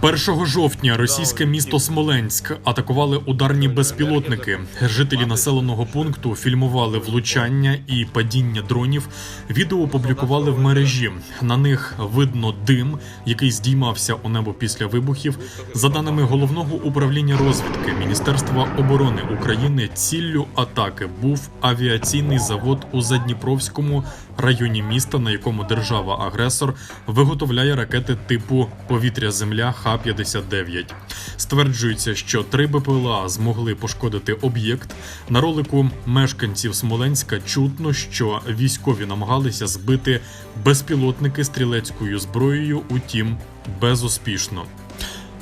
1 жовтня російське місто Смоленськ атакували ударні безпілотники. Жителі населеного пункту фільмували влучання і падіння дронів. Відео опублікували в мережі. На них видно дим, який здіймався у небо після вибухів. За даними головного управління розвідки Міністерства оборони України, ціллю атаки був авіаційний завод у Задніпровському районі міста, на якому держава-агресор виготовляє ракети типу повітря-земля Х-59. Стверджується, що три БПЛА змогли пошкодити об'єкт. На ролику мешканців Смоленська чутно, що військові намагалися збити безпілотники стрілецькою зброєю, утім безуспішно.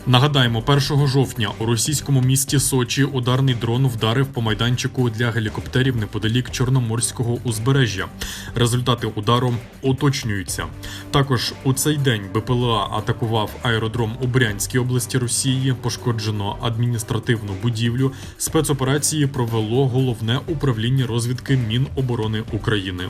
Нагадаємо, 1 жовтня у російському місті Сочі ударний дрон вдарив по майданчику для гелікоптерів неподалік Чорноморського узбережжя. Результати удару уточнюються. Також у цей день БПЛА атакував аеродром у Брянській області Росії. Пошкоджено адміністративну будівлю. Спецоперації провело головне управління розвідки Міноборони України.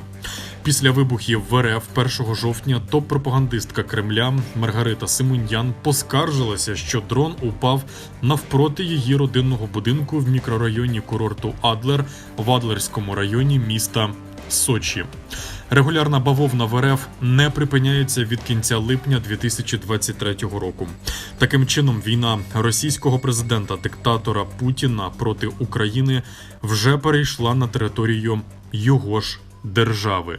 Після вибухів в РФ 1 жовтня топ-пропагандистка Кремля Маргарита Симоньян поскаржилася, що дрон упав навпроти її родинного будинку в мікрорайоні курорту Адлер в Адлерському районі міста Сочі. Регулярна бавовна в РФ не припиняється від кінця липня 2023 року. Таким чином, війна російського президента диктатора Путіна проти України вже перейшла на територію його ж держави.